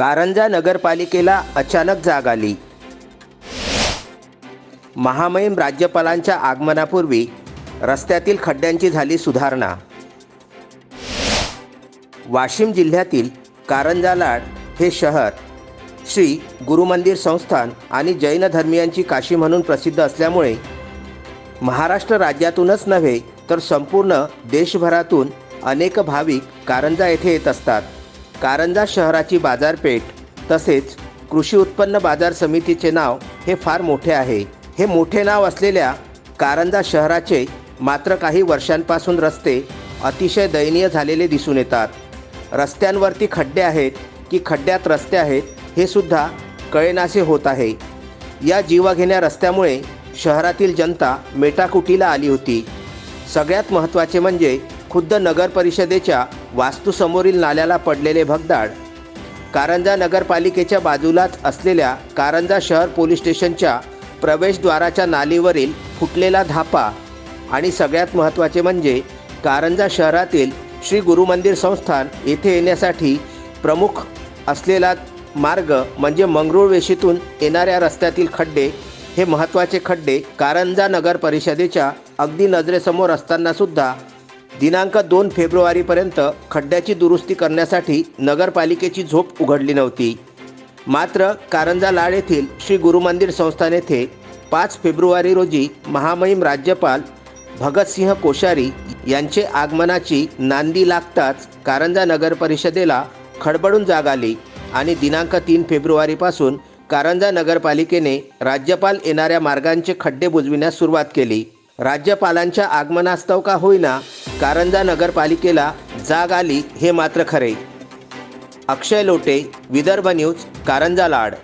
कारंजा नगरपालिकेला अचानक जाग आली. महामहिम राज्यपालांच्या आगमनापूर्वी रस्त्यातील खड्ड्यांची झाली सुधारणा. वाशिम जिल्ह्यातील कारंजा लाड हे शहर श्री गुरुमंदिर संस्थान आणि जैन धर्मियांची काशी म्हणून प्रसिद्ध असल्यामुळे महाराष्ट्र राज्यातूनच नव्हे तर संपूर्ण देशभरातून अनेक भाविक कारंजा येथे येत असतात. कारंजा शहराची बाजारपेठ तसेच कृषी उत्पन्न बाजार समितीचे नाव हे फार मोठे आहे. हे मोठे नाव असलेल्या कारंजा शहराचे मात्र काही वर्षांपासून रस्ते अतिशय दयनीय झालेले दिसून येतात. रस्त्यांवरती खड्डे आहेत की खड्ड्यात रस्ते आहेत हे सुद्धा कळेनासे होत आहे. या जीवाघेण्या रस्त्यामुळे शहरातील जनता मेटाकुटीला आली होती. सगळ्यात महत्त्वाचे म्हणजे खुद्द नगर परिषदेच्या वास्तूसमोरील नाल्याला पडलेले भगदाड कारंजा नगरपालिकेच्या बाजूलाच असलेल्या कारंजा शहर पोलीस स्टेशनच्या प्रवेशद्वाराच्या नालीवरील फुटलेला धापा आणि सगळ्यात महत्त्वाचे म्हणजे कारंजा शहरातील श्री गुरुमंदिर संस्थान येथे येण्यासाठी प्रमुख असलेला मार्ग म्हणजे मंगरूळ वेशीतून येणाऱ्या रस्त्यातील खड्डे. हे महत्त्वाचे खड्डे कारंजा नगर परिषदेच्या अगदी नजरेसमोर असतानासुद्धा दिनांक दोन फेब्रुवारीपर्यंत खड्ड्याची दुरुस्ती करण्यासाठी नगरपालिकेची झोप उघडली नव्हती. मात्र कारंजा लाड येथील श्री गुरुमंदिर संस्थान येथे पाच फेब्रुवारी रोजी महामहिम राज्यपाल भगतसिंह कोश्यारी यांचे आगमनाची नांदी लागताच कारंजा नगर परिषदेला खडबडून जाग आली आणि दिनांक तीन फेब्रुवारीपासून कारंजा नगरपालिकेने राज्यपाल येणाऱ्या मार्गांचे खड्डे बुजविण्यास सुरुवात केली. राज्यपालांच्या आगमनास्तव का होईना कारंजा नगरपालिकेला जाग आली हे मात्र खरे. अक्षय लोटे विदर्भ न्यूज कारंजा लाड.